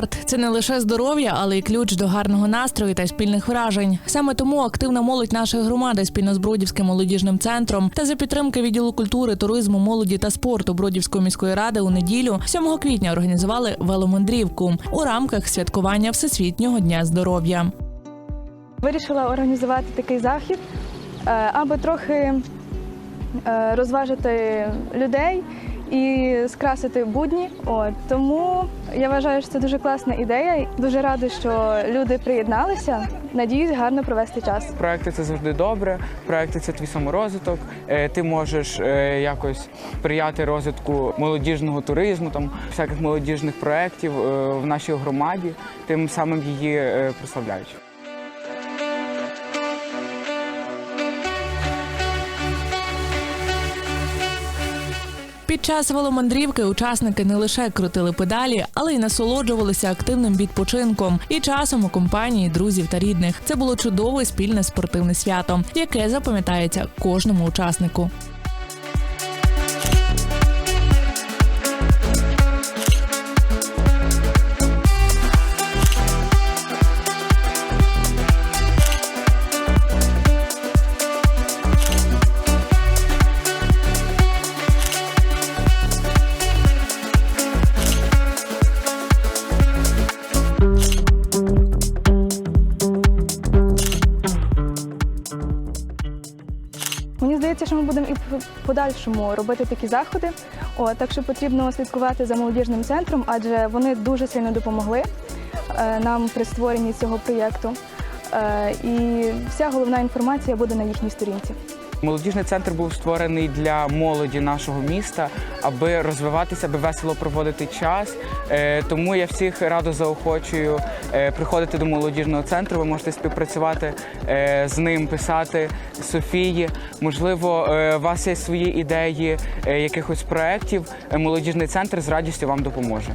Спорт це не лише здоров'я, але й ключ до гарного настрою та спільних вражень. Саме тому активна молодь нашої громади спільно з Бродівським молодіжним центром та за підтримки відділу культури, туризму, молоді та спорту Бродівської міської ради у неділю 7 квітня організували веломандрівку у рамках святкування Всесвітнього дня здоров'я. Вирішила організувати такий захід, е, аби трохи е, розважити людей і скрасити будні. От тому я вважаю, що це дуже класна ідея. Дуже рада, що люди приєдналися. Надіюсь, гарно провести час. Проекти це завжди добре. Проекти це твій саморозвиток. Е, Ти можеш е, якось сприяти розвитку молодіжного туризму, там всяких молодіжних проєктів е, в нашій громаді, тим самим її прославляючи. Під час веломандрівки учасники не лише крутили педалі, але й насолоджувалися активним відпочинком і часом у компанії друзів та рідних. Це було чудове спільне спортивне свято, яке запам'ятається кожному учаснику. Мені здається, що ми будемо і в подальшому робити такі заходи. О, так що потрібно слідкувати за молодіжним центром, адже вони дуже сильно допомогли е, нам при створенні цього проєкту. Е, і вся головна інформація буде на їхній сторінці. Молодіжний центр був створений для молоді нашого міста, аби розвиватися, аби весело проводити час. Е, Тому я всіх радо заохочую е, приходити до молодіжного центру. Ви можете співпрацювати е, з ним, писати Софії. Можливо, у вас є свої ідеї якихось проєктів. Молодіжний центр з радістю вам допоможе.